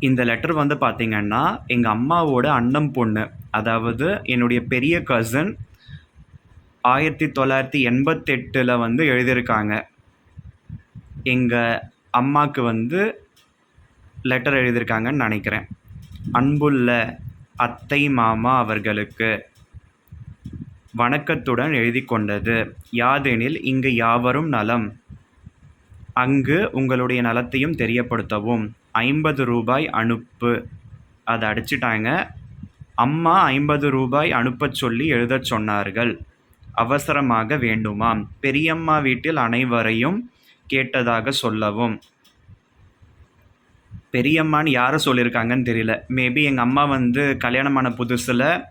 இந்த லெட்டர் வந்து பார்த்திங்கன்னா எங்கள் அம்மாவோட அண்ணன் பொண்ணு. அதாவது என்னுடைய பெரிய கசின் ஆயிரத்தி தொள்ளாயிரத்தி எண்பத்தெட்டில் வந்து எழுதியிருக்காங்க. எங்கள் அம்மாவுக்கு வந்து லெட்டர் எழுதியிருக்காங்கன்னு நினைக்கிறேன். அன்புள்ள அத்தை மாமா அவர்களுக்கு வணக்கத்துடன் எழுதி கொண்டது. யாதெனில் இங்கு யாவரும் நலம். அங்கு உங்களுடைய நலத்தையும் தெரியப்படுத்தவும். ஐம்பது ரூபாய் அனுப்பு. அதை அடிச்சிட்டாங்க. அம்மா ஐம்பது ரூபாய் அனுப்பச் சொல்லி எழுதச் சொன்னார்கள். அவசரமாக வேண்டுமாம். பெரியம்மா வீட்டில் அனைவரையும் கேட்டதாக சொல்லவும். பெரியம்மான்னு யாரை சொல்லியிருக்காங்கன்னு தெரியல. மேபி எங்கள் அம்மா வந்து கல்யாணமான புதுசில்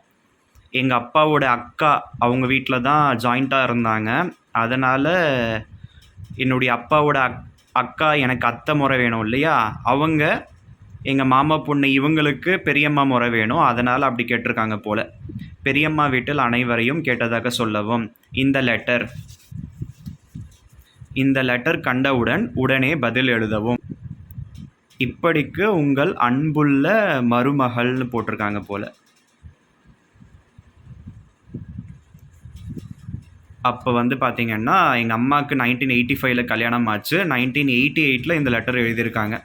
எங்கள் அப்பாவோட அக்கா அவங்க வீட்டில் தான் ஜாயிண்ட்டாக இருந்தாங்க. அதனால் என்னுடைய அப்பாவோட அக் அக்கா எனக்கு அத்தை முறை வேணும் இல்லையா? அவங்க எங்கள் மாமா பொண்ணு இவங்களுக்கு பெரியம்மா முறை வேணும். அதனால் அப்படி கேட்டிருக்காங்க போல். பெரியம்மா வீட்டில் அனைவரையும் கேட்டதாக சொல்லவும் இந்த லெட்டர் இந்த லெட்டர் கண்டவுடன் உடனே பதில் எழுதவும். இப்படிக்கு உங்கள் அன்புள்ள மருமகள்னு போட்டிருக்காங்க போல். அப்போ வந்து பார்த்தீங்கன்னா எங்கள் அம்மாவுக்கு நைன்டீன் எயிட்டி ஃபைவ்ல கல்யாணம் ஆச்சு. நைன்டீன் எயிட்டி எயிட்டில் இந்த லெட்டர் எழுதியிருக்காங்க.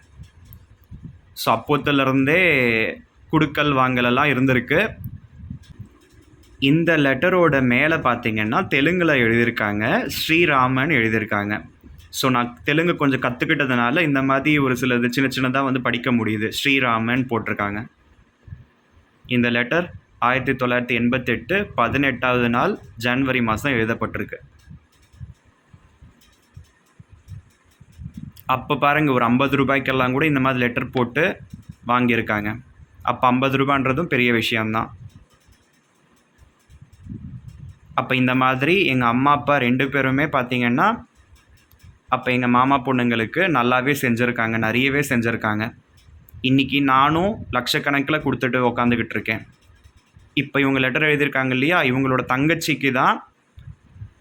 ஸோ அப்போத்துலேருந்தே குடுக்கல் வாங்கலெல்லாம் இருந்திருக்கு. இந்த லெட்டரோட மேலே பார்த்தீங்கன்னா தெலுங்கில் எழுதியிருக்காங்க. ஸ்ரீராமன் எழுதியிருக்காங்க. ஸோ நான் தெலுங்கு கொஞ்சம் கற்றுக்கிட்டதுனால இந்த மாதிரி ஒரு சிலது சின்ன சின்னதாக வந்து படிக்க முடியுது. ஸ்ரீராமன் போட்டிருக்காங்க. இந்த லெட்டர் ஆயிரத்தி தொள்ளாயிரத்தி எண்பத்தெட்டு பதினெட்டாவது நாள் ஜனவரி மாதம் எழுதப்பட்டிருக்கு. அப்போ பாருங்கள் ஒரு ஐம்பது ரூபாய்க்கெல்லாம் கூட இந்த மாதிரி லெட்டர் போட்டு வாங்கியிருக்காங்க. அப்போ ஐம்பது ரூபான்றதும் பெரிய விஷயம்தான். அப்போ இந்த மாதிரி எங்கள் அம்மா அப்பா ரெண்டு பேருமே பார்த்திங்கன்னா அப்போ எங்கள் மாமா பொண்ணுங்களுக்கு நல்லாவே செஞ்சுருக்காங்க நிறையவே செஞ்சுருக்காங்க. இன்றைக்கி நானும் லட்சக்கணக்கில் கொடுத்துட்டு உக்காந்துக்கிட்டு இருக்கேன். இப்போ இவங்க லெட்டர் எழுதியிருக்காங்க இல்லையா? இவங்களோட தங்கச்சிக்கு தான்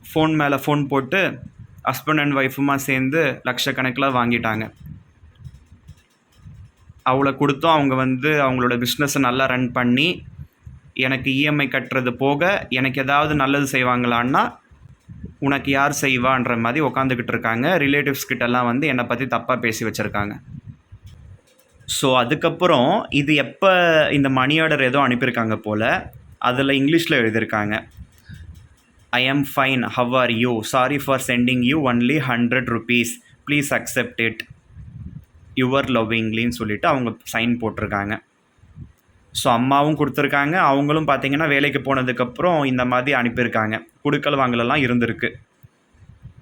ஃபோன் மேலே ஃபோன் போட்டு ஹஸ்பண்ட் அண்ட் ஒய்ஃபுமா சேர்ந்து லட்சக்கணக்கில் வாங்கிட்டாங்க. அவளை கொடுத்தும் அவங்க வந்து அவங்களோட பிஸ்னஸை நல்லா ரன் பண்ணி எனக்கு இஎம்ஐ கட்டுறது போக எனக்கு ஏதாவது நல்லது செய்வாங்களான்னா உனக்கு யார் செய்வான்ற மாதிரி உக்காந்துக்கிட்டு இருக்காங்க. ரிலேட்டிவ்ஸ் கிட்டலாம் வந்து என்னை பற்றி தப்பாக பேசி வச்சுருக்காங்க. ஸோ அதுக்கப்புறம் இது எப்போ இந்த மணி ஆர்டர் ஏதோ அனுப்பியிருக்காங்க போல் அதில் இங்கிலீஷில் எழுதியிருக்காங்க. I am fine how are you sorry for sending you only hundred rupees please accept it your லவ்விங்லின்னு சொல்லிட்டு அவங்க சைன் போட்டிருக்காங்க. ஸோ அம்மாவும் கொடுத்துருக்காங்க. அவங்களும் பார்த்தீங்கன்னா வேலைக்கு போனதுக்கப்புறம் இந்த மாதிரி அனுப்பியிருக்காங்க. குடுக்கல் வாங்கலெல்லாம் இருந்திருக்கு.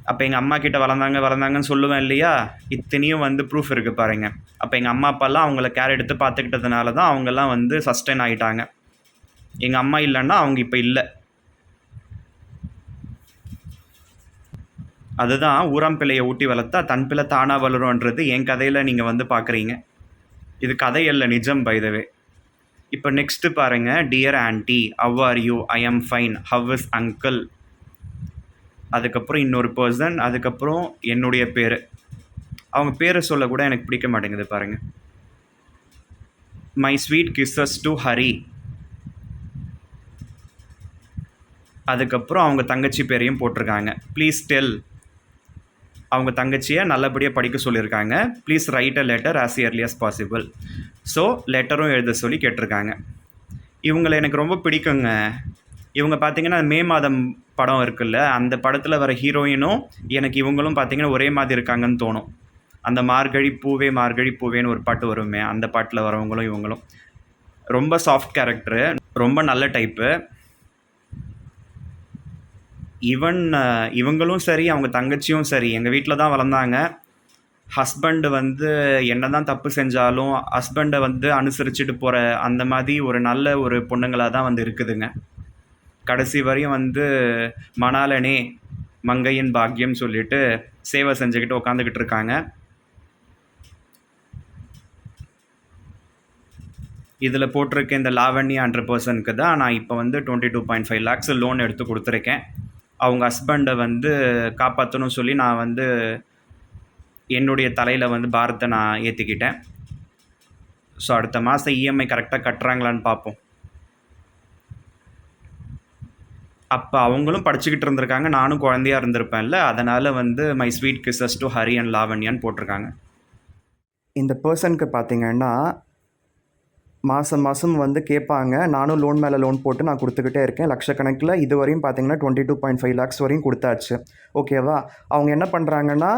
அப்போ எங்கள் அம்மா கிட்ட வளர்ந்தாங்க வளர்ந்தாங்கன்னு சொல்லுவேன் இல்லையா? இத்தனையும் வந்து ப்ரூஃப் இருக்குது பாருங்க. அப்போ எங்கள் அம்மா அப்பாலாம் அவங்கள கேர் எடுத்து பார்த்துக்கிட்டதுனால தான் அவங்கெல்லாம் வந்து சஸ்டெயின் ஆகிட்டாங்க எங்கள் அம்மா இல்லைன்னா அவங்க இப்போ இல்லை. அதுதான் ஊரம் பிள்ளையை ஊட்டி வளர்த்தா தன் பிள்ளை தானாக வளரும்ன்றது என் கதையில் நீங்கள் வந்து பார்க்குறீங்க இது கதை இல்லை நிஜம் பைதவே இப்போ நெக்ஸ்ட்டு பாருங்கள் dear aunty how are you I am fine how is uncle அதுக்கப்புறம் இன்னொரு பர்சன் அதுக்கப்புறம் என்னுடைய பேர். அவங்க பேரை சொல்ல கூட எனக்கு பிடிக்க மாட்டேங்குது பாருங்கள் my sweet kisses to Hari அதுக்கப்புறம் அவங்க தங்கச்சி பேரையும் போட்டிருக்காங்க. ப்ளீஸ் டெல் அவங்க தங்கச்சியை நல்லபடியாக படிக்க சொல்லியிருக்காங்க. Please write a letter as early as possible so லெட்டரும் எழுத சொல்லி கேட்டிருக்காங்க. இவங்களை எனக்கு ரொம்ப பிடிக்குங்க. இவங்க பார்த்தீங்கன்னா மே மாதம் படம் இருக்குல்ல அந்த படத்தில் வர ஹீரோயினும் எனக்கு இவங்களும் பார்த்தீங்கன்னா ஒரே மாதிரி இருக்காங்கன்னு தோணும். அந்த மார்கழி பூவே மார்கழி பூவேன்னு ஒரு பாட்டு வருமே அந்த பாட்டில் வரவங்களும் இவங்களும். ரொம்ப சாஃப்ட் கேரக்டரு ரொம்ப நல்ல டைப்பு ஈவன் இவங்களும் சரி அவங்க தங்கச்சியும் சரி எங்கள் வீட்டில் தான் வளர்ந்தாங்க. ஹஸ்பண்டு வந்து என்ன தான் தப்பு செஞ்சாலும் ஹஸ்பண்டை வந்து அனுசரிச்சுட்டு போகிற அந்த மாதிரி ஒரு நல்ல ஒரு பொண்ணுங்களாக தான் வந்து இருக்குதுங்க. கடைசி வரையும் வந்து மணாலனே மங்கையின் பாக்கியம் சொல்லிட்டு சேவை செஞ்சுக்கிட்டு உக்காந்துக்கிட்டு இருக்காங்க. இதில் போட்டிருக்க இந்த லாவண்யான்ற பர்சனுக்கு தான் நான் இப்போ வந்து twenty two point five lakhs loan எடுத்து கொடுத்துருக்கேன். அவங்க ஹஸ்பண்டை வந்து காப்பாற்றணும் சொல்லி நான் வந்து என்னுடைய தலையில் வந்து பாரத்தை நான் ஏற்றிக்கிட்டேன் ஸோ அடுத்த மாதம் இஎம்ஐ கரெக்டாக கட்டுறாங்களான்னு பார்ப்போம். அப்போ அவங்களும் படிச்சுக்கிட்டு இருந்திருக்காங்க. நானும் குழந்தையா இருந்திருப்பேன்ல. அதனால் வந்து my sweet kisses to Hari and லாவண்யான்னு போட்டிருக்காங்க. இந்த பர்சனுக்கு பார்த்தீங்கன்னா மாதம் மாதம் வந்து கேட்பாங்க. நானும் லோன் மேலே லோன் போட்டு நான் கொடுத்துக்கிட்டே இருக்கேன். லட்சக்கணக்கில் இது வரையும் பார்த்தீங்கன்னா twenty two point five lakhs வரையும் கொடுத்தாச்சு. ஓகேவா அவங்க என்ன பண்ணுறாங்கன்னா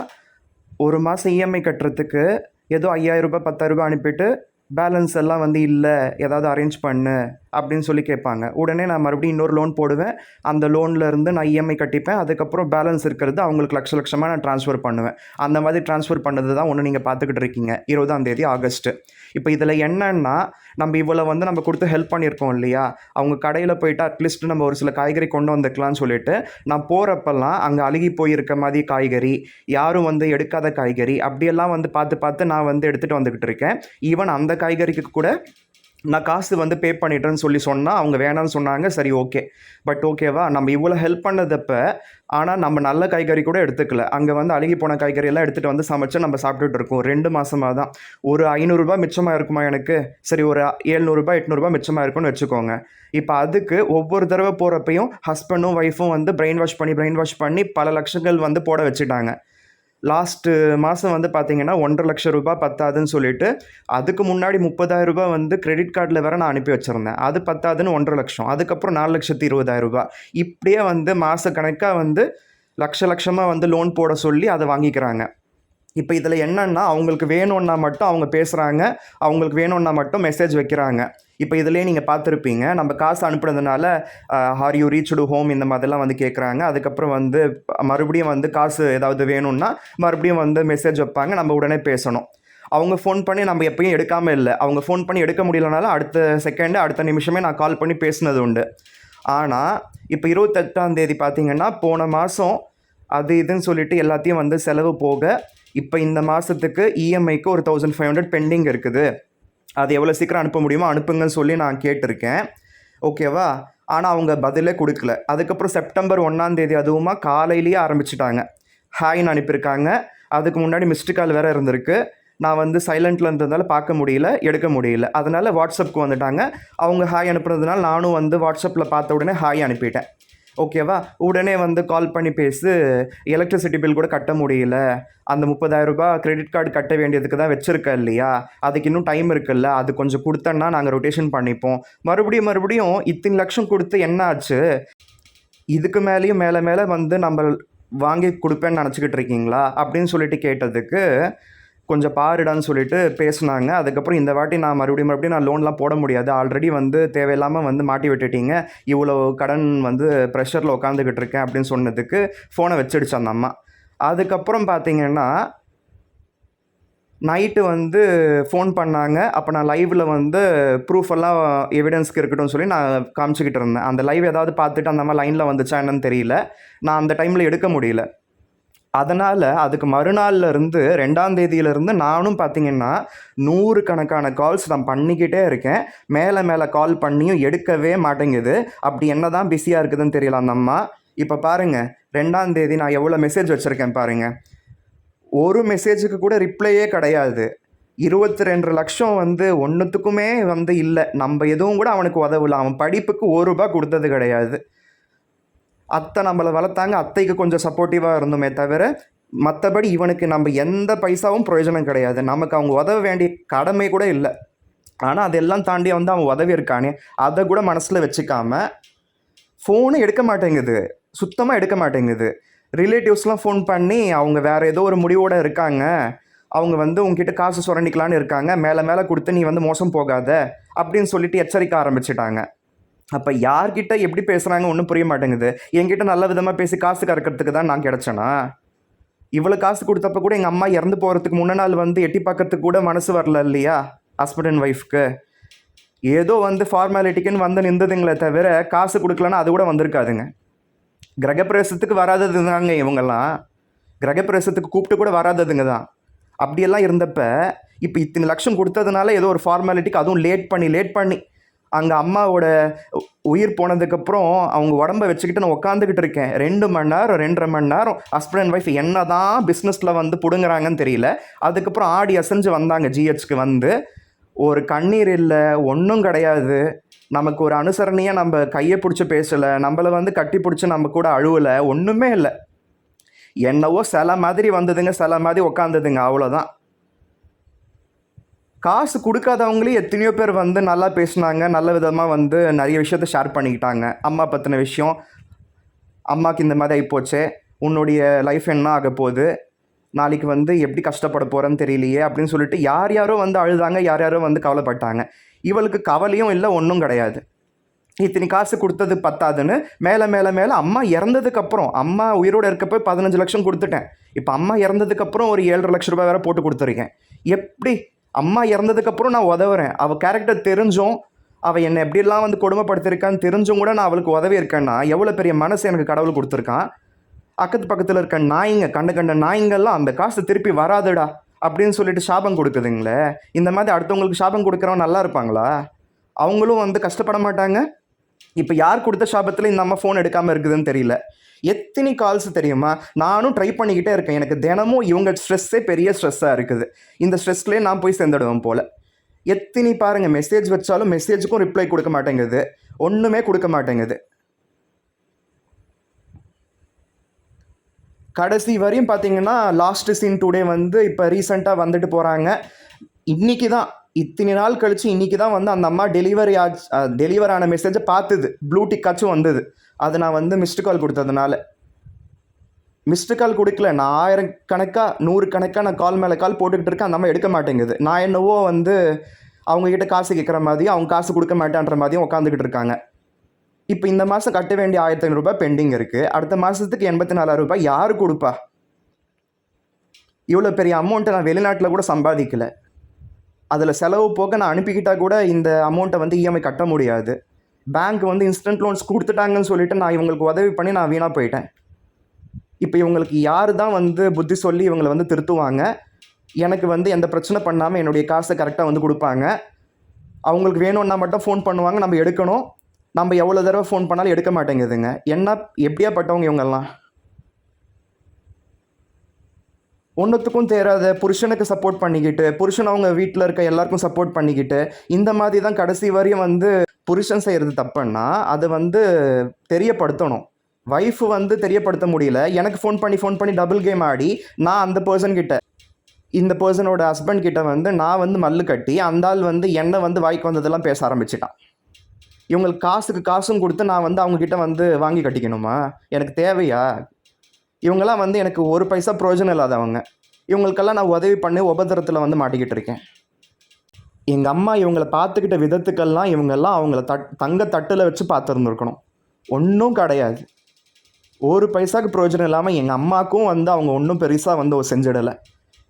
ஒரு மாதம் இஎம்ஐ கட்டுறதுக்கு ஏதோ ஐயாயிரம் ரூபாய் பத்தாயிரம் அனுப்பிட்டு பேலன்ஸ் எல்லாம் வந்து இல்லை. ஏதாவது அரேஞ்ச் பண்ணு. அப்படின்னு சொல்லி கேட்பாங்க. உடனே நான் மறுபடியும் இன்னொரு லோன் போடுவேன். அந்த லோனில் இருந்து நான் இஎம்ஐ கட்டிப்பேன். அதுக்கப்புறம் பேலன்ஸ் இருக்கிறது அவங்களுக்கு லட்ச லட்சமாக நான் ட்ரான்ஸ்ஃபர் பண்ணுவேன். அந்த மாதிரி ட்ரான்ஸ்ஃபர் பண்ணது தான் ஒன்று நீங்கள் பார்த்துக்கிட்டு இருக்கீங்க. இருபதாம் தேதி ஆகஸ்ட்டு இப்போ இதில் என்னன்னா நம்ம இவ்வளோ வந்து நம்ம கொடுத்து ஹெல்ப் பண்ணியிருக்கோம் இல்லையா? அவங்க கடையில் போயிட்டு அட்லீஸ்ட் நம்ம ஒரு சில காய்கறி கொண்டு வந்துக்கலாம்னு சொல்லிட்டு நான் போகிறப்பெல்லாம் அங்கே அழுகி போயிருக்க மாதிரி காய்கறி யாரும் வந்து எடுக்காத காய்கறி அப்படியெல்லாம் வந்து பார்த்து பார்த்து நான் வந்து எடுத்துகிட்டு வந்துக்கிட்டு இருக்கேன். ஈவன் அந்த காய்கறிக்கு கூட நான் காசு வந்து பே பண்ணிட்டேன்னு சொல்லி சொன்னால் அவங்க வேணாம்னு சொன்னாங்க சரி ஓகே பட் ஓகேவா நம்ம இவ்வளோ ஹெல்ப் பண்ணதப்ப ஆனால் நம்ம நல்ல காய்கறி கூட எடுத்துக்கல. அங்கே வந்து அழுகி போன காய்கறி எல்லாம் எடுத்துகிட்டு வந்து சமைச்சு நம்ம சாப்பிட்டுட்டு இருக்கோம். ரெண்டு மாதமாக தான். ஒரு ஐநூறுரூபா மிச்சமாக இருக்குமா எனக்கு? சரி ஒரு ஏழ்நூறுபா எட்நூறுபா மிச்சமாக இருக்கும்னு வச்சுக்கோங்க. இப்போ அதுக்கு ஒவ்வொரு தடவை போகிறப்பையும் ஹஸ்பண்டும் ஒய்ஃபும் வந்து பிரெயின் வாஷ் பண்ணி பிரெயின் வாஷ் பண்ணி பல லட்சங்கள் வந்து போட வச்சுட்டாங்க. லாஸ்ட்டு மாதம் வந்து பார்த்தீங்கன்னா ஒன்றரை லட்சம் ரூபாய் பத்தாதுன்னு சொல்லிட்டு அதுக்கு முன்னாடி முப்பதாயிரம் ரூபாய் வந்து கிரெடிட் கார்டில் வேற நான் அனுப்பி வச்சுருந்தேன். அது பத்தாதுன்னு ஒன்றரை லட்சம். அதுக்கப்புறம் நாலு லட்சத்தி இருபதாயிரம் ரூபாய். இப்படியே வந்து மாத கணக்காக வந்து லட்ச லட்சமாக வந்து லோன் போட சொல்லி அதை வாங்கிக்கிறாங்க. இப்போ இதில் என்னென்னா அவங்களுக்கு வேணும்னா மட்டும் அவங்க பேசுகிறாங்க அவங்களுக்கு வேணும்னா மட்டும் மெசேஜ் வைக்கிறாங்க. இப்போ இதுலேயே நீங்கள் பார்த்துருப்பீங்க நம்ம காசு அனுப்புனதுனால how are you reach to home இந்த மாதிரிலாம் வந்து கேட்குறாங்க அதுக்கப்புறம் வந்து மறுபடியும் வந்து காசு ஏதாவது வேணும்னா மறுபடியும் வந்து மெசேஜ் வைப்பாங்க நம்ம உடனே பேசணும். அவங்க ஃபோன் பண்ணி நம்ம எப்பயும் எடுக்காமல் இல்லை. அவங்க ஃபோன் பண்ணி எடுக்க முடியலனாலும் அடுத்த செகண்டு அடுத்த நிமிஷமே நான் கால் பண்ணி பேசினது உண்டு. ஆனால் இப்போ இருபத்தெட்டாம் தேதி பார்த்தீங்கன்னா போன மாதம் அது இதுன்னு சொல்லிட்டு எல்லாத்தையும் வந்து செலவு போக இப்போ இந்த மாதத்துக்கு இஎம்ஐக்கு ஒரு தௌசண்ட் ஃபைவ் ஹண்ட்ரட் பெண்டிங் இருக்குது. அது எவ்வளோ சீக்கிரம் அனுப்ப முடியுமோ அனுப்புங்கன்னு சொல்லி நான் கேட்டிருக்கேன். ஓகேவா ஆனால் அவங்க பதிலே கொடுக்கல. அதுக்கப்புறம் செப்டம்பர் ஒன்றாந்தேதி அதுவுமா காலையிலேயே ஆரம்பிச்சிட்டாங்க. ஹாய்னு அனுப்பியிருக்காங்க. அதுக்கு முன்னாடி மிஸ்டு கால் வேறு இருந்திருக்கு. நான் வந்து சைலண்ட்டில் இருந்ததுனால பார்க்க முடியல எடுக்க முடியல. அதனால் வாட்ஸ்அப்புக்கு வந்துட்டாங்க. அவங்க ஹாய் அனுப்புனதுனால நானும் வந்து வாட்ஸ்அப்பில் பார்த்த உடனே ஹாய் அனுப்பிட்டேன். ஓகேவா? உடனே வந்து கால் பண்ணி பேசு. எலக்ட்ரிசிட்டி பில் கூட கட்ட முடியல. அந்த முப்பதாயிரம் ரூபாய் கிரெடிட் கார்டு கட்ட வேண்டியதுக்கு தான் வச்சுருக்க இல்லையா? அதுக்கு இன்னும் டைம் இருக்குல்ல. அது கொஞ்சம் கொடுத்தோன்னா நாங்கள் ரொட்டேஷன் பண்ணிப்போம். மறுபடியும் மறுபடியும் இத்தனை லட்சம் கொடுத்து என்ன ஆச்சு இதுக்கு மேலேயும் மேலே மேலே வந்து நம்ம வாங்கி கொடுப்பேன்னு நினச்சிக்கிட்டு இருக்கீங்களா? அப்படின்னு சொல்லிட்டு கேட்டதுக்கு கொஞ்சம் பாருடான்னு சொல்லிட்டு பேசுனாங்க. அதுக்கப்புறம் இந்த வாட்டி நான் மறுபடியும் மறுபடியும் நான் லோன்லாம் போட முடியாது. ஆல்ரெடி வந்து தேவையில்லாமல் வந்து மாட்டி விட்டுட்டீங்க. இவ்வளோ கடன் வந்து ப்ரெஷரில் உட்காந்துக்கிட்டு இருக்கேன் அப்படின்னு சொன்னதுக்கு ஃபோனை வச்சிடுச்சு அந்த அம்மா. அதுக்கப்புறம் பார்த்தீங்கன்னா நைட்டு வந்து ஃபோன் பண்ணாங்க. அப்போ நான் லைவில் வந்து ப்ரூஃப் எல்லாம் எவிடன்ஸ்க்கு இருக்கட்டும் சொல்லி நான் காமிச்சிக்கிட்டு இருந்தேன். அந்த லைவ் ஏதாவது பார்த்துட்டு அந்த மாதிரி லைனில் வந்துச்சா என்னன்னு தெரியல. நான் அந்த டைமில் எடுக்க முடியல. அதனால் அதுக்கு மறுநாள்ல இருந்து ரெண்டாம் தேதியிலேருந்து நானும் பார்த்தீங்கன்னா நூறு கணக்கான கால்ஸ் நான் பண்ணிக்கிட்டே இருக்கேன். மேலே மேலே கால் பண்ணியும் எடுக்கவே மாட்டேங்குது. அப்படி என்ன தான் பிஸியாக இருக்குதுன்னு தெரியல அந்த அம்மா. இப்போ பாருங்கள் ரெண்டாம் தேதி நான் எவ்வளோ மெசேஜ் வச்சுருக்கேன் பாருங்கள் ஒரு மெசேஜுக்கு கூட ரிப்ளையே கிடையாது. இருபத்தி ரெண்டு லட்சம் வந்து ஒன்றுத்துக்குமே வந்து இல்லை. நம்ம எதுவும் கூட அவனுக்கு உதவல. அவன் படிப்புக்கு ஒரு ரூபா கொடுத்தது கிடையாது. அத்தை நம்மளை வளர்த்தாங்க அத்தைக்கு கொஞ்சம் சப்போர்ட்டிவாக இருந்தோமே தவிர மற்றபடி இவனுக்கு நம்ம எந்த பைசாவும் பிரயோஜனம் கிடையாது. நமக்கு அவங்க உதவ வேண்டிய கடமை கூட இல்லை. ஆனால் அதெல்லாம் தாண்டி வந்து அவன் உதவி இருக்கானே அதை கூட மனசில் வச்சுக்காம ஃபோனு எடுக்க மாட்டேங்குது. சுத்தமாக எடுக்க மாட்டேங்குது. ரிலேட்டிவ்ஸ்லாம் ஃபோன் பண்ணி அவங்க வேறு ஏதோ ஒரு முடிவோடு இருக்காங்க. அவங்க வந்து உங்ககிட்ட காசு சுரண்டிக்கலான்னு இருக்காங்க. மேலே மேலே கொடுத்து நீ வந்து மோசம் போகாத அப்படின்னு சொல்லிட்டு எச்சரிக்க ஆரம்பிச்சிட்டாங்க. அப்போ யார்கிட்ட எப்படி பேசுகிறாங்க ஒன்றும் புரிய மாட்டேங்குது. என்கிட்ட நல்ல விதமாக பேசி காசு கறக்கிறதுக்கு தான் நான் கிடச்சேனா? இவ்வளோ காசு கொடுத்தப்ப கூட எங்கள் அம்மா இறந்து போகிறதுக்கு முன்ன நாள் வந்து எட்டி பார்க்கறதுக்கு கூட மனசு வரல இல்லையா? ஹஸ்பண்ட் அண்ட் ஒய்ஃப்க்கு ஏதோ வந்து ஃபார்மாலிட்டிக்குன்னு வந்து நின்றதுங்களே தவிர காசு கொடுக்கலன்னா அது கூட வந்திருக்காதுங்க. கிரகப்பிரவேசத்துக்கு வராதது தாங்க இவங்கெல்லாம். கிரகப்பிரவேசத்துக்கு கூப்பிட்டு கூட வராததுங்க தான். அப்படியெல்லாம் இருந்தப்ப இப்போ இத்தனை லட்சம் கொடுத்ததுனால ஏதோ ஒரு ஃபார்மாலிட்டிக்கு அதுவும் லேட் பண்ணி லேட் பண்ணி அங்கே அம்மாவோட உயிர் போனதுக்கப்புறம் அவங்க உடம்ப வச்சுக்கிட்டு நான் உட்காந்துக்கிட்டு இருக்கேன். ரெண்டு மணி நேரம் ரெண்டரை மணி நேரம் ஹஸ்பண்ட் அண்ட் ஒய்ஃப் என்ன தான் பிஸ்னஸில் வந்து பிடுங்குறாங்கன்னு தெரியல. அதுக்கப்புறம் ஆடி அசைஞ்சு வந்தாங்க ஜிஹெச்க்கு வந்து. ஒரு கண்ணீர் இல்லை ஒன்றும் கிடையாது. நமக்கு ஒரு அனுசரணையாக நம்ம கையை பிடிச்சி பேசலை நம்மளை வந்து கட்டி பிடிச்சி நம்ம கூட அழுவலை ஒன்றுமே இல்லை. என்னவோ சில மாதிரி வந்ததுங்க சில மாதிரி உக்காந்ததுங்க அவ்வளோதான் காசு கொடுக்காதவங்களே எத்தனையோ பேர் வந்து நல்லா பேசுனாங்க நல்ல விதமாக வந்து நிறைய விஷயத்த ஷேர் பண்ணிக்கிட்டாங்க. அம்மா பற்றின விஷயம் அம்மாவுக்கு இந்த மாதிரி ஆகிப்போச்சு உன்னுடைய லைஃப் என்ன ஆக போகுது நாளைக்கு வந்து எப்படி கஷ்டப்பட போகிறேன்னு தெரியலையே அப்படின்னு சொல்லிட்டு யார் யாரோ வந்து அழுதாங்க யார் யாரோ வந்து கவலைப்பட்டாங்க. இவளுக்கு கவலையும் இல்லை ஒன்றும் கிடையாது. இத்தனை காசு கொடுத்தது பத்தாதுன்னு மேலே மேலே மேலே அம்மா இறந்ததுக்கப்புறம் அம்மா உயிரோடு இருக்கப்போ பதினஞ்சு லட்சம் கொடுத்துட்டேன். இப்போ அம்மா இறந்ததுக்கப்புறம் ஒரு ஏழரை லட்ச ரூபாய் வேறு போட்டு கொடுத்துருக்கேன். எப்படி அம்மா இறந்ததுக்கப்புறம் நான் உதவுறேன். அவள் கேரக்டர் தெரிஞ்சும் அவள் என்னை எப்படிலாம் வந்து கொடுமைப்படுத்திருக்கான்னு தெரிஞ்சும் கூட நான் அவளுக்கு உதவி இருக்கேன்னா எவ்வளோ பெரிய மனசு எனக்கு கடவுள் கொடுத்துருக்கான். அக்கத்து பக்கத்தில் இருக்க நாய்ங்க கண்ட கண்ட நாய்ங்கள்லாம் அந்த காசு திருப்பி வராதுடா அப்படின்னு சொல்லிட்டு சாபம் கொடுக்குதுங்களே. இந்த மாதிரி அடுத்தவங்களுக்கு சாபம் கொடுக்குறவன் நல்லா இருப்பாங்களா? அவங்களும் வந்து கஷ்டப்பட மாட்டாங்க. இப்போ யார் கொடுத்த சாபத்தில் இந்த அம்மா ஃபோன் எடுக்காமல் இருக்குதுன்னு தெரியல. எத்தனை கால்ஸ் தெரியுமா? நானும் ட்ரை பண்ணிக்கிட்டே இருக்கேன். எனக்கு தினமும் இவங்க ஸ்ட்ரெஸ்ஸே பெரிய ஸ்ட்ரெஸ்ஸாக இருக்குது. இந்த ஸ்ட்ரெஸ்லேயே நான் போய் சேர்ந்துடுவேன் போல். எத்தனை பாருங்க மெசேஜ் வச்சாலும் மெசேஜுக்கும் ரிப்ளை கொடுக்க மாட்டேங்குது. ஒன்றுமே கொடுக்க மாட்டேங்குது. கடைசி வரையும் பார்த்தீங்கன்னா லாஸ்ட் சீன் டுடே வந்து இப்போ ரீசெண்டாக வந்துட்டு போகிறாங்க இன்னைக்கு தான் இத்தனை நாள் கழிச்சு இன்றைக்கி தான் வந்து அந்த அம்மா டெலிவரி ஆச்சு டெலிவர் ஆன மெசேஜை பார்த்துது. ப்ளூ டிக்காச்சும் வந்தது. அது நான் வந்து மிஸ்டு கால் கொடுத்ததுனால. மிஸ்டு கால் கொடுக்கல. நான் ஆயிரம் கணக்காக நூறு கணக்காக நான் கால் மேலே கால் போட்டுக்கிட்டு இருக்கேன். அந்த அம்மா எடுக்க மாட்டேங்குது. நான் என்னவோ வந்து அவங்கக்கிட்ட காசு கேட்குற மாதிரியும் அவங்க காசு கொடுக்க மாட்டேன்ற மாதிரியும் உட்காந்துக்கிட்டு இருக்காங்க. இப்போ இந்த மாதம் கட்ட வேண்டிய ஆயிரத்தி ஐநூறுரூபா பெண்டிங் இருக்குது அடுத்த மாதத்துக்கு எண்பத்தி நாலாயிரம் ரூபாய் யார் கொடுப்பா? இவ்வளோ பெரிய அமௌண்ட்டை நான் வெளிநாட்டில் கூட சம்பாதிக்கலை. அதில் செலவு போக நான் அனுப்பிக்கிட்டால் கூட இந்த அமௌண்ட்டை வந்து இஎம்ஐ கட்ட முடியாது. பேங்க் வந்து இன்ஸ்டன்ட் லோன்ஸ் கொடுத்துட்டாங்கன்னு சொல்லிட்டு நான் இவங்களுக்கு உதவி பண்ணி நான் வீணாக போயிட்டேன். இப்போ இவங்களுக்கு யார் தான் வந்து புத்தி சொல்லி இவங்களை வந்து திருத்துவாங்க? எனக்கு வந்து எந்த பிரச்சனை பண்ணாமல் என்னுடைய காசை கரெக்டாக வந்து கொடுப்பாங்க. அவங்களுக்கு வேணும்னா மட்டும் ஃபோன் பண்ணுவாங்க நம்ம எடுக்கணும். நம்ம எவ்வளோ தடவை ஃபோன் பண்ணாலும் எடுக்க மாட்டேங்குதுங்க. என்ன எப்படியாப்பட்டவங்க இவங்கெல்லாம்? ஒன்றுத்துக்கும் தேராத புருஷனுக்கு சப்போர்ட் பண்ணிக்கிட்டு புருஷன் அவங்க வீட்டில் இருக்க எல்லாருக்கும் சப்போர்ட் பண்ணிக்கிட்டு இந்த மாதிரி தான் கடைசி வரையும் வந்து புருஷன் செய்கிறது தப்புன்னா அதை வந்து தெரியப்படுத்தணும். ஒய்ஃப் வந்து தெரியப்படுத்த முடியல. எனக்கு ஃபோன் பண்ணி ஃபோன் பண்ணி டபுள் கேம் ஆடி நான் அந்த பர்சன் கிட்ட இந்த பர்சனோட ஹஸ்பண்ட் கிட்ட வந்து நான் வந்து மல்லு கட்டி அந்த ஆள் வந்து என்னை வந்து வாய்க்கு வந்ததெல்லாம் பேச ஆரம்பிச்சிட்டான். இவங்களுக்கு காசுக்கு காசும் கொடுத்து நான் வந்து அவங்க கிட்ட வந்து வாங்கி கட்டிக்கணுமா? எனக்கு தேவையா? இவங்கெல்லாம் வந்து எனக்கு ஒரு பைசா பிரயோஜனம் இல்லாதவங்க. இவங்களுக்கெல்லாம் நான் உதவி பண்ணி உபத்திரத்தில் வந்து மாட்டிக்கிட்டு இருக்கேன். எங்கள் அம்மா இவங்களை பார்த்துக்கிட்ட விதத்துக்கெல்லாம் இவங்கெல்லாம் அவங்கள தட் தங்க தட்டில் வச்சு பார்த்துருந்துருக்கணும். ஒன்றும் கிடையாது. ஒரு பைசாக்கு பிரயோஜனம் இல்லாமல் எங்கள் அம்மாவுக்கும் வந்து அவங்க ஒன்றும் பெருசாக வந்து செஞ்சிடலை.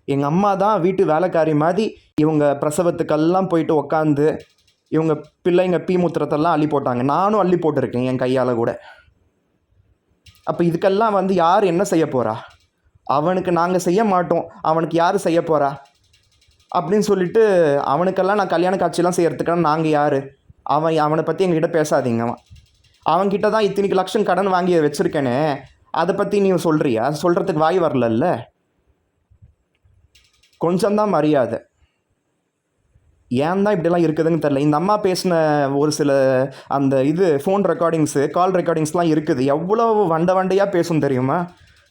எங்கள் அம்மா தான் வீட்டு வேலைக்காரி மாதிரி இவங்க பிரசவத்துக்கெல்லாம் போயிட்டு உக்காந்து இவங்க பிள்ளைங்க பீ மூத்திரத்தெல்லாம் அள்ளி போட்டாங்க. நானும் அள்ளி போட்டிருக்கேன் என் கையால் கூட. அப்போ இதுக்கெல்லாம் வந்து யார் என்ன செய்ய போகிறா அவனுக்கு நாங்கள் செய்ய மாட்டோம். அவனுக்கு யார் செய்ய போகிறா அப்படின்னு சொல்லிட்டு அவனுக்கெல்லாம் நான் கல்யாண காட்சியெல்லாம் செய்கிறதுக்கெல்லாம் நாங்கள் யார்? அவன் அவனை பற்றி எங்ககிட்ட பேசாதீங்க அவன். அவன்கிட்ட தான் இத்தனைக்கு லட்சம் கடன் வாங்கி வச்சுருக்கேனே. அதை பற்றி நீ சொல்கிறியா சொல்கிறதுக்கு வாய் வரலல்ல? கொஞ்சம்தான் மரியாதை. ஏன் தான் இப்படிலாம் இருக்குதுன்னு தெரில இந்த அம்மா பேசின ஒரு சில அந்த இது ஃபோன் ரெக்கார்டிங்ஸு கால் ரெக்கார்டிங்ஸ்லாம் இருக்குது. எவ்வளோ வண்ட வண்டையாக பேசும் தெரியுமா?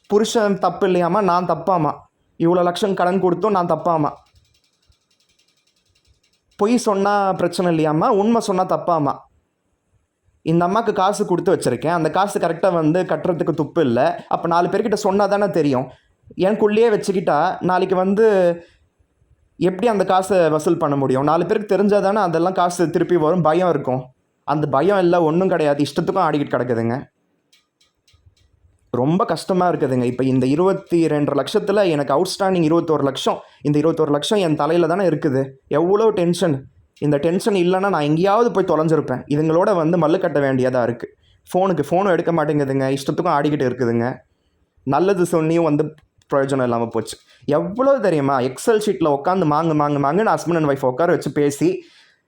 புருஷன் தப்பு இல்லையாமா நான் தப்பாமா இவ்வளோ லட்சம் கடன் கொடுத்தும் நான் தப்பாமா பொய் சொன்னால் பிரச்சனை இல்லையாம்மா உண்மை சொன்னால் தப்பாமா இந்த அம்மாவுக்கு காசு கொடுத்து வச்சுருக்கேன். அந்த காசு கரெக்டாக வந்து கட்டுறதுக்கு துப்பு இல்லை. அப்போ நாலு பேர்கிட்ட சொன்னால் தானே தெரியும் எனக்குள்ளேயே வச்சுக்கிட்டா நாளைக்கு வந்து எப்படி அந்த காசை வசூல் பண்ண முடியும்? நாலு பேருக்கு தெரிஞ்சால் தானே அதெல்லாம் காசு திருப்பி வரும். பயம் இருக்கும். அந்த பயம் இல்லை ஒன்றும் கிடையாது. இஷ்டத்துக்கும் ஆடிக்கிட்டு கிடக்குதுங்க. ரொம்ப கஷ்டமாக இருக்குதுங்க. இப்போ இந்த இருபத்தி ரெண்டு லட்சத்தில் எனக்கு அவுட்ஸ்டாண்டிங் இருபத்தோரு லட்சம். இந்த இருபத்தோரு லட்சம் என் தலையில் தானே இருக்குது. எவ்வளோ டென்ஷன் இந்த டென்ஷன் இல்லைன்னா நான் எங்கேயாவது போய் தொலைஞ்சிருப்பேன். இதுங்களோட வந்து மல்லு கட்ட வேண்டியதாக இருக்குது ஃபோனுக்கு ஃபோனும் எடுக்க மாட்டேங்குதுங்க. இஷ்டத்துக்கும் ஆடிக்கிட்டு இருக்குதுங்க. நல்லது சொன்னியும் வந்து பிரயோஜனம் இல்லாமல் போச்சு. எவ்வளோ தெரியுமா? எக்ஸல் ஷீட்டில் உட்காந்து மாங்கு மாங்கு மாங்கன்னு நான் ஹஸ்பண்ட் அண்ட் ஒய்ஃப் உட்கார வச்சு பேசி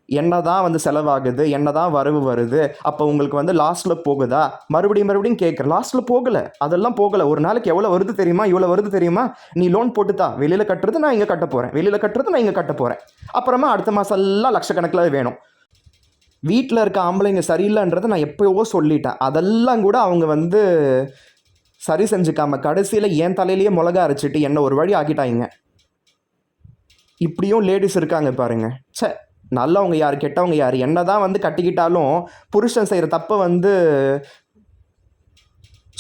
என்ன தான் வந்து செலவாகுது என்ன தான் வரவு வருது அப்போ உங்களுக்கு வந்து லாஸ்ட்டில் போகுதா? மறுபடியும் மறுபடியும் கேட்குறேன் லாஸ்ட்டில் போகலை. அதெல்லாம் போகலை. ஒரு நாளைக்கு எவ்வளோ வருது தெரியுமா? இவ்வளோ வருது தெரியுமா? நீ லோன் போட்டுத்தா. வெளியில் கட்டுறது நான் இங்கே கட்ட போகிறேன் வெளியில் கட்டுறது நான் இங்கே கட்ட போகிறேன் அப்புறமா அடுத்த மாதம் எல்லாம் லட்சக்கணக்கில் வேணும். வீட்டில் இருக்க ஆம்பளைங்க சரியில்லைன்றதை நான் எப்போவோ சொல்லிட்டேன். அதெல்லாம் கூட அவங்க வந்து சரி செஞ்சுக்காம கடைசியில் என் தலையிலேயே மிளகா அரைச்சிட்டு என்ன ஒரு வழி ஆக்கிட்டாங்க. இப்படியும் லேடிஸ் இருக்காங்க பாருங்க. ச்சே நல்லவங்க யார் கெட்டவங்க யார் என்ன தான் வந்து கட்டிக்கிட்டாலும் புருஷன் செய்கிற தப்பை வந்து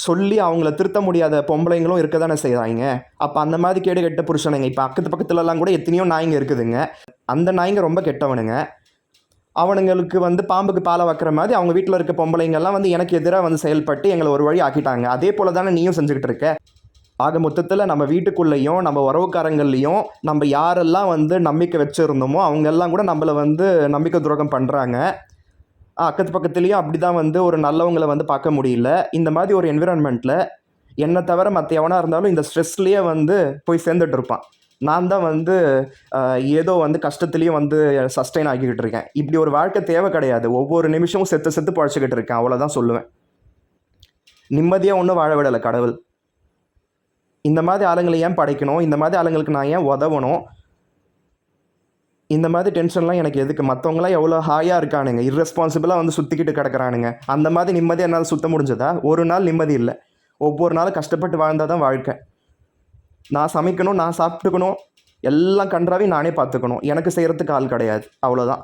சொல்லி அவங்கள திருத்த முடியாத பொம்பளைங்களும் இருக்க தானே செய்கிறாங்க அப்போ அந்த மாதிரி கேடு கெட்ட புருஷனுங்க. இப்போ அக்கத்து பக்கத்துலலாம் கூட எத்தனையோ நாய்ங்க இருக்குதுங்க. அந்த நாய்ங்க ரொம்ப கெட்டவனுங்க. அவனுங்களுக்கு வந்து பாம்புக்கு பாலை வைக்கிற மாதிரி அவங்க வீட்டில் இருக்க பொம்பளைங்கெல்லாம் வந்து எனக்கு எதிராக வந்து செயல்பட்டு எங்களை ஒரு வழி ஆக்கிட்டாங்க. அதே போல தானே நீயும் செஞ்சுக்கிட்டு இருக்க? ஆக மொத்தத்தில் நம்ம வீட்டுக்குள்ளேயும் நம்ம உறவுக்காரங்கள்லேயும் நம்ம யாரெல்லாம் வந்து நம்பிக்கை வச்சுருந்தோமோ அவங்கெல்லாம் கூட நம்மளை வந்து நம்பிக்கை துரோகம் பண்ணுறாங்க அக்கத்து பக்கத்துலேயும் அப்படி தான் வந்து ஒரு நல்லவங்களை வந்து பார்க்க முடியல. இந்த மாதிரி ஒரு என்விரான்மெண்ட்டில் என்னை தவிர மற்ற எவனாக இருந்தாலும் இந்த ஸ்ட்ரெஸ்லேயே வந்து போய் சேர்ந்துட்டு இருப்பான். நான் தான் வந்து ஏதோ வந்து கஷ்டத்துலேயும் வந்து சஸ்டெயின் ஆகிக்கிட்டு இருக்கேன். இப்படி ஒரு வாழ்க்கை தேவை கிடையாது. ஒவ்வொரு நிமிஷமும் செத்து செத்து பழச்சிக்கிட்டு இருக்கேன். அவ்வளோதான் சொல்லுவேன். நிம்மதியாக ஒன்றும் வாழ விடலை கடவுள். இந்த மாதிரி ஆளுங்களை ஏன் படைக்கணும்? இந்த மாதிரி ஆளுங்களுக்கு நான் ஏன் உதவணும்? இந்த மாதிரி டென்ஷன்லாம் எனக்கு எதுக்கு? மற்றவங்களாம் எவ்வளோ ஹாயாக இருக்கானுங்க. இர்ரெஸ்பான்சிபிளாக வந்து சுற்றிக்கிட்டு கிடக்கிறானுங்க. அந்த மாதிரி நிம்மதியாக என்னால் சுத்த முடிஞ்சதா? ஒரு நாள் நிம்மதி இல்லை. ஒவ்வொரு நாளும் கஷ்டப்பட்டு வாழ்ந்தால் தான் வாழ்க்கை. நான் சமைக்கணும் நான் சாப்பிட்டுக்கணும் எல்லாம் கன்றாவே நானே பார்த்துக்கணும். எனக்கு செய்கிறதுக்கு ஆள் கிடையாது. அவ்வளோதான்